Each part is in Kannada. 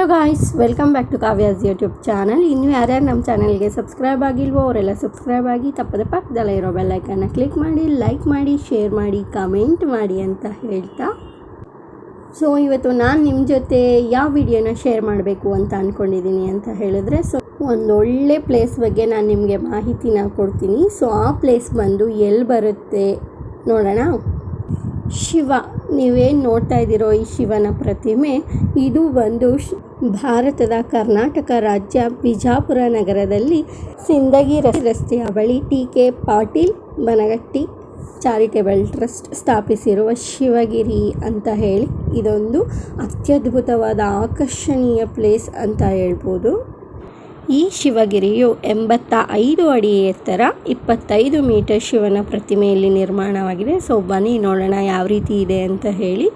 Hello guys welcome back to Kavya's YouTube channel ಇನ್ನು ಯಾರ್ಯಾರು ನಮ್ಮ ಚಾನಲ್ಗೆ ಸಬ್ಸ್ಕ್ರೈಬ್ ಆಗಿಲ್ವೋ ಅವರೆಲ್ಲ ಸಬ್ಸ್ಕ್ರೈಬ್ ಆಗಿ ತಪ್ಪದೆ ಪಕ್ಕದಲ್ಲೇ ಇರೋ ಬೆಲ್ಲೈಕನ್ನ ಕ್ಲಿಕ್ ಮಾಡಿ ಲೈಕ್ ಮಾಡಿ ಶೇರ್ ಮಾಡಿ ಕಮೆಂಟ್ ಮಾಡಿ ಅಂತ ಹೇಳ್ತಾ. ಸೊ ಇವತ್ತು ನಾನು ನಿಮ್ಮ ಜೊತೆ ಯಾವ ವಿಡಿಯೋನ ಶೇರ್ ಮಾಡಬೇಕು ಅಂತ ಅಂದ್ಕೊಂಡಿದ್ದೀನಿ ಅಂತ ಹೇಳಿದ್ರೆ ಸೊ ಒಂದೊಳ್ಳೆ ಪ್ಲೇಸ್ ಬಗ್ಗೆ ನಾನು ನಿಮಗೆ ಮಾಹಿತಿನ ಕೊಡ್ತೀನಿ. ಸೊ ಆ ಪ್ಲೇಸ್ ಬಂದು ಎಲ್ಲಿ ಬರುತ್ತೆ ನೋಡೋಣ. ಶಿವ, ನೀವೇನು ನೋಡ್ತಾ ಇದ್ದೀರೋ ಈ ಶಿವನ ಪ್ರತಿಮೆ, ಇದು ಬಂದು ಭಾರತದ ಕರ್ನಾಟಕ ರಾಜ್ಯ ಬಿಜಾಪುರ ನಗರದಲ್ಲಿ ಸಿಂದಗಿ ರಸ್- ರಸ್ತೆಯ ಬಳಿ T K Patil Banagatti charitable trust ಸ್ಥಾಪಿಸಿರುವ ಶಿವಗಿರಿ ಅಂತ ಹೇಳಿ ಇದೊಂದು ಅತ್ಯದ್ಭುತವಾದ ಆಕರ್ಷಣೀಯ ಪ್ಲೇಸ್ ಅಂತ ಹೇಳ್ಬೋದು. ಈ ಶಿವಗಿರಿಯು ಎಂಬತ್ತ ಐದು ಅಡಿ ಎತ್ತರ ಇಪ್ಪತ್ತೈದು ಮೀಟರ್ ಶಿವನ ಪ್ರತಿಮೆಯಲ್ಲಿ ನಿರ್ಮಾಣವಾಗಿದೆ. ಸೊ, ಬನ್ನಿ ನೋಡೋಣ ಯಾವ ರೀತಿ ಇದೆ ಅಂತ ಹೇಳಿ.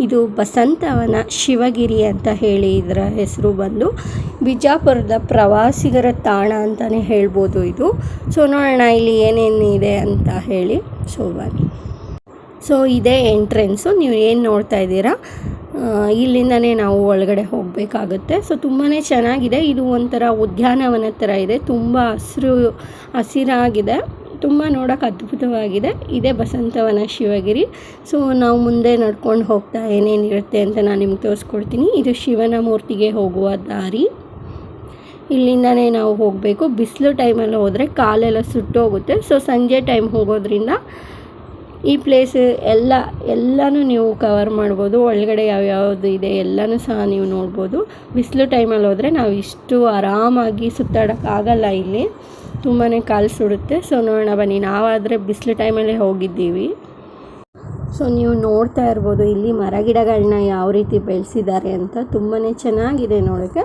ಇದು ಬಸಂತವನ ಶಿವಗಿರಿ ಅಂತ ಹೇಳಿ ಇದರ ಹೆಸರು ಬಂದು ಬಿಜಾಪುರದ ಪ್ರವಾಸಿಗರ ತಾಣ ಅಂತಲೇ ಹೇಳ್ಬೋದು ಇದು. ಸೊ, ನೋಡೋಣ ಇಲ್ಲಿ ಏನೇನು ಇದೆ ಅಂತ ಹೇಳಿ. ಸೊ, ಬನ್ನಿ. ಸೊ, ಇದೇ ಎಂಟ್ರೆನ್ಸು. ನೀವು ಏನು ನೋಡ್ತಾ ಇದ್ದೀರಾ? ಇಲ್ಲಿಂದನೇ ನಾವು ಒಳಗಡೆ ಹೋಗಬೇಕಾಗುತ್ತೆ. ಸೊ ತುಂಬಾ ಚೆನ್ನಾಗಿದೆ. ಇದು ಒಂಥರ ಉದ್ಯಾನವನ ಥರ ಇದೆ. ತುಂಬ ಹಸಿರು, ಹಸಿರಾಗಿದೆ. ತುಂಬ ನೋಡೋಕೆ ಅದ್ಭುತವಾಗಿದೆ. ಇದೇ ಬಸಂತವನ ಶಿವಗಿರಿ. ಸೊ ನಾವು ಮುಂದೆ ನಡ್ಕೊಂಡು ಹೋಗ್ತಾ ಏನೇನಿರುತ್ತೆ ಅಂತ ನಾನು ನಿಮ್ಗೆ ತೋರಿಸ್ಕೊಡ್ತೀನಿ. ಇದು ಶಿವನ ಮೂರ್ತಿಗೆ ಹೋಗುವ ದಾರಿ. ಇಲ್ಲಿಂದನೇ ನಾವು ಹೋಗಬೇಕು. ಬಿಸಿಲು ಟೈಮಲ್ಲಿ ಹೋದರೆ ಕಾಲೆಲ್ಲ ಸುಟ್ಟೋಗುತ್ತೆ. ಸೊ ಸಂಜೆ ಟೈಮ್ ಹೋಗೋದ್ರಿಂದ ಈ ಪ್ಲೇಸ್ ಎಲ್ಲ, ಎಲ್ಲನೂ ನೀವು ಕವರ್ ಮಾಡ್ಬೋದು. ಒಳಗಡೆ ಯಾವ್ಯಾವುದು ಇದೆ ಎಲ್ಲನೂ ಸಹ ನೀವು ನೋಡ್ಬೋದು. ಬಿಸಿಲು ಟೈಮಲ್ಲಿ ಹೋದರೆ ನಾವು ಇಷ್ಟು ಆರಾಮಾಗಿ ಸುತ್ತಾಡೋಕ್ಕಾಗಲ್ಲ ಇಲ್ಲಿ. ತುಂಬಾ ಕಾಲು ಸುಡುತ್ತೆ. ಸೊ ನೋಡೋಣ ಬನ್ನಿ. ನಾವಾದರೆ ಬಿಸಿಲು ಟೈಮಲ್ಲೇ ಹೋಗಿದ್ದೀವಿ. ಸೊ ನೀವು ನೋಡ್ತಾ ಇರ್ಬೋದು ಇಲ್ಲಿ ಮರ ಗಿಡಗಳನ್ನ ಯಾವ ರೀತಿ ಬೆಳೆಸಿದ್ದಾರೆ ಅಂತ. ತುಂಬಾ ಚೆನ್ನಾಗಿದೆ ನೋಡೋಕ್ಕೆ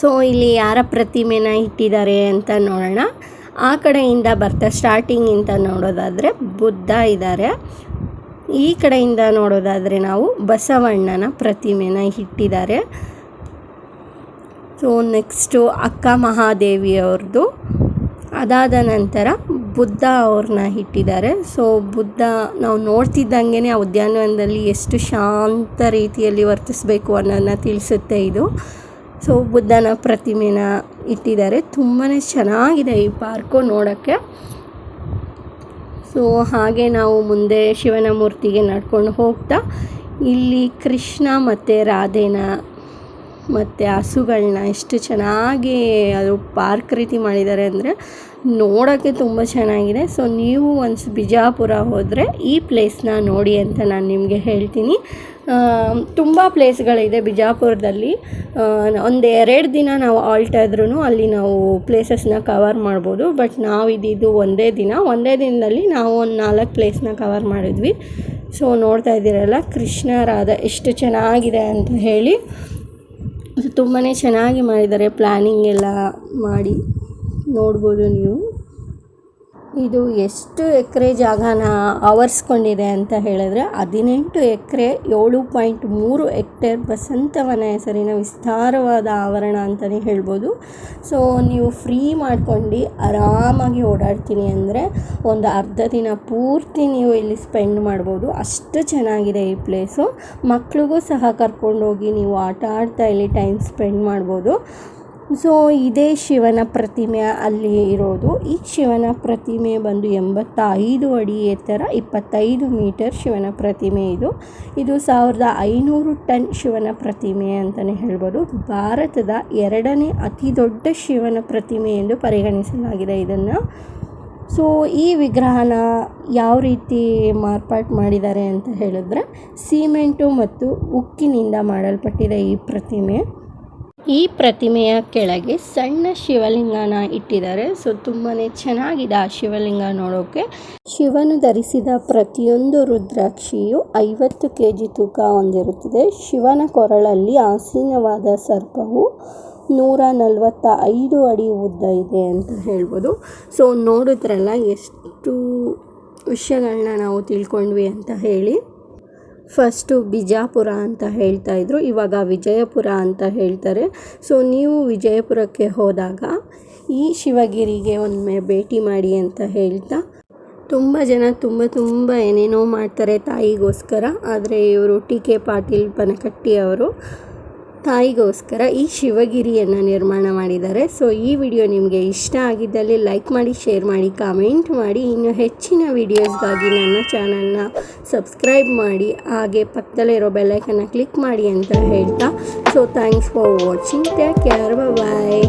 ಸೊ ಇಲ್ಲಿ ಯಾರ ಪ್ರತಿಮೆನ ಇಟ್ಟಿದ್ದಾರೆ ಅಂತ ನೋಡೋಣ. ಆ ಕಡೆಯಿಂದ ಬರ್ತಾ ಸ್ಟಾರ್ಟಿಂಗ್ ಅಂತ ನೋಡೋದಾದರೆ ಬುದ್ಧ ಇದ್ದಾರೆ ಈ ಕಡೆಯಿಂದ ನೋಡೋದಾದರೆ ನಾವು ಬಸವಣ್ಣನ ಪ್ರತಿಮೆನ ಇಟ್ಟಿದ್ದಾರೆ. ಸೊ ನೆಕ್ಸ್ಟು ಅಕ್ಕ ಮಹಾದೇವಿಯವ್ರದ್ದು ಅದಾದ ನಂತರ ಬುದ್ಧ ಅವ್ರನ್ನ ಇಟ್ಟಿದ್ದಾರೆ. ಸೊ ಬುದ್ಧ ನಾವು ನೋಡ್ತಿದ್ದಂಗೆ ಆ ಉದ್ಯಾನವನದಲ್ಲಿ ಎಷ್ಟು ಶಾಂತ ರೀತಿಯಲ್ಲಿ ವರ್ತಿಸಬೇಕು ಅನ್ನೋದನ್ನ ತಿಳಿಸುತ್ತೆ ಇದು. ಸೊ ಬುದ್ಧನ ಪ್ರತಿಮೆನ ಇಟ್ಟಿದ್ದಾರೆ. ತುಂಬಾ ಚೆನ್ನಾಗಿದೆ ಈ ಪಾರ್ಕು ನೋಡೋಕ್ಕೆ. ಸೊ ಹಾಗೆ ನಾವು ಮುಂದೆ ಶಿವನ ಮೂರ್ತಿಗೆ ನಡ್ಕೊಂಡು ಹೋಗ್ತಾ, ಇಲ್ಲಿ ಕೃಷ್ಣ ಮತ್ತು ರಾಧೆನ ಮತ್ತು ಹಸುಗಳನ್ನ ಎಷ್ಟು ಚೆನ್ನಾಗಿ ಅದು ಪಾರ್ಕ್ ರೀತಿ ಮಾಡಿದ್ದಾರೆ ಅಂದರೆ ನೋಡೋಕ್ಕೆ ತುಂಬ ಚೆನ್ನಾಗಿದೆ. ಸೊ ನೀವು ಒಂದು ಬಿಜಾಪುರ ಹೋದರೆ ಈ ಪ್ಲೇಸ್ನ ನೋಡಿ ಅಂತ ನಾನು ನಿಮಗೆ ಹೇಳ್ತೀನಿ. ತುಂಬ ಪ್ಲೇಸ್ಗಳಿದೆ ಬಿಜಾಪುರದಲ್ಲಿ. ಒಂದು ಎರಡು ದಿನ ನಾವು ಆಲ್ಟ್ ಅಲ್ಲಿ ನಾವು ಪ್ಲೇಸಸ್ನ ಕವರ್ ಮಾಡ್ಬೋದು. ಬಟ್ ನಾವು ಇದ್ದಿದ್ದು ಒಂದೇ ದಿನ. ಒಂದೇ ದಿನದಲ್ಲಿ ನಾವು ಒಂದು ನಾಲ್ಕು ಪ್ಲೇಸ್ನ ಕವರ್ ಮಾಡಿದ್ವಿ. ಸೊ ನೋಡ್ತಾ ಇದ್ದೀರಲ್ಲ ಕೃಷ್ಣರಾಧ ಎಷ್ಟು ಚೆನ್ನಾಗಿದೆ ಅಂತ ಹೇಳಿ. ತುಂಬಾ ಚೆನ್ನಾಗಿ ಮಾಡಿದ್ದಾರೆ. ಪ್ಲ್ಯಾನಿಂಗ್ ಎಲ್ಲ ಮಾಡಿ ನೋಡ್ಬೋದು ನೀವು. ಇದು ಎಷ್ಟು ಎಕರೆ ಜಾಗನ ಆವರಿಸ್ಕೊಂಡಿದೆ ಅಂತ ಹೇಳಿದ್ರೆ ಹದಿನೆಂಟು ಎಕರೆ ಏಳು ಪಾಯಿಂಟ್ ಮೂರು ಹೆಕ್ಟೇರ್ ಬಸಂತವನ ಹೆಸರಿನ ವಿಸ್ತಾರವಾದ ಆವರಣ ಅಂತಲೇ ಹೇಳ್ಬೋದು. ಸೊ ನೀವು ಫ್ರೀ ಮಾಡ್ಕೊಂಡು ಆರಾಮಾಗಿ ಓಡಾಡ್ತೀನಿ ಅಂದರೆ ಒಂದು ಅರ್ಧ ದಿನ ಪೂರ್ತಿ ನೀವು ಇಲ್ಲಿ ಸ್ಪೆಂಡ್ ಮಾಡ್ಬೋದು. ಅಷ್ಟು ಚೆನ್ನಾಗಿದೆ ಈ ಪ್ಲೇಸು. ಮಕ್ಳಿಗೂ ಸಹ ಕರ್ಕೊಂಡೋಗಿ ನೀವು ಆಟ ಆಡ್ತಾ ಇಲ್ಲಿ ಟೈಮ್ ಸ್ಪೆಂಡ್ ಮಾಡ್ಬೋದು. ಸೊ ಇದೇ ಶಿವನ ಪ್ರತಿಮೆ ಅಲ್ಲಿ ಇರೋದು. ಈ ಶಿವನ ಪ್ರತಿಮೆ ಬಂದು ಎಂಬತ್ತ ಐದು ಅಡಿ ಎತ್ತರ ಇಪ್ಪತ್ತೈದು ಮೀಟರ್ ಶಿವನ ಪ್ರತಿಮೆ ಇದು. ಇದು ಸಾವಿರದ ಐನೂರು ಟನ್ ಶಿವನ ಪ್ರತಿಮೆ ಅಂತಲೇ ಹೇಳ್ಬೋದು. ಭಾರತದ ಎರಡನೇ ಅತಿ ದೊಡ್ಡ ಶಿವನ ಪ್ರತಿಮೆ ಎಂದು ಪರಿಗಣಿಸಲಾಗಿದೆ ಇದನ್ನು. ಸೊ ಈ ವಿಗ್ರಹನ ಯಾವ ರೀತಿ ಮಾರ್ಪಾಟು ಮಾಡಿದ್ದಾರೆ ಅಂತ ಹೇಳಿದ್ರೆ, ಸಿಮೆಂಟು ಮತ್ತು ಉಕ್ಕಿನಿಂದ ಮಾಡಲ್ಪಟ್ಟಿದೆ ಈ ಪ್ರತಿಮೆ. ಈ ಪ್ರತಿಮೆಯ ಕೆಳಗೆ ಸಣ್ಣ ಶಿವಲಿಂಗನ ಇಟ್ಟಿದ್ದಾರೆ. ಸೊ ತುಂಬಾ ಚೆನ್ನಾಗಿದೆ ಆ ಶಿವಲಿಂಗ ನೋಡೋಕೆ. ಶಿವನು ಧರಿಸಿದ ಪ್ರತಿಯೊಂದು ರುದ್ರಾಕ್ಷಿಯು ಐವತ್ತು ಕೆ ಜಿ ತೂಕ ಹೊಂದಿರುತ್ತದೆ. ಶಿವನ ಕೊರಳಲ್ಲಿ ಆಸೀನವಾದ ಸರ್ಪವು ನೂರ ನಲವತ್ತ ಐದು ಅಡಿ ಉದ್ದ ಇದೆ ಅಂತ ಹೇಳ್ಬೋದು. ಸೊ, ನೋಡಿದ್ರಲ್ಲ, ಎಷ್ಟು ವಿಷಯಗಳನ್ನ ನಾವು ತಿಳ್ಕೊಂಡ್ವಿ ಅಂತ ಹೇಳಿ. ಫಸ್ಟು ಬಿಜಾಪುರ ಅಂತ ಹೇಳ್ತಾ ಇದ್ರು, ಇವಾಗ ವಿಜಯಪುರ ಅಂತ ಹೇಳ್ತಾರೆ. ಸೊ, ನೀವು ವಿಜಯಪುರಕ್ಕೆ ಹೋದಾಗ ಈ ಶಿವಗಿರಿಗೆ ಒಮ್ಮೆ ಭೇಟಿ ಮಾಡಿ ಅಂತ ಹೇಳ್ತಾ, ತುಂಬ ಜನ ತುಂಬ ತುಂಬ ಏನೇನೋ ಮಾಡ್ತಾರೆ ತಾಯಿಗೋಸ್ಕರ. ಆದರೆ ಇವರು ಟಿ ಕೆ ಪಾಟೀಲ್ ಬನಕಟ್ಟಿ ಅವರು ತಾಯಿಗೋಸ್ಕರ ಈ ಶಿವಗಿರಿಯನ್ನು ನಿರ್ಮಾಣ ಮಾಡಿದ್ದಾರೆ. ಸೊ ಈ ವಿಡಿಯೋ ನಿಮಗೆ ಇಷ್ಟ ಆಗಿದ್ದಲ್ಲಿ ಲೈಕ್ ಮಾಡಿ ಶೇರ್ ಮಾಡಿ ಕಾಮೆಂಟ್ ಮಾಡಿ. ಇನ್ನು ಹೆಚ್ಚಿನ ವಿಡಿಯೋಸ್ಗಾಗಿ ನನ್ನ ಚಾನಲ್ನ ಸಬ್ಸ್ಕ್ರೈಬ್ ಮಾಡಿ. ಹಾಗೆ ಪಕ್ಕದಲ್ಲಿರೋ ಬೆಲ್ಲೈಕನ್ನು ಕ್ಲಿಕ್ ಮಾಡಿ ಅಂತ ಹೇಳ್ತಾ. So thanks for watching take care bye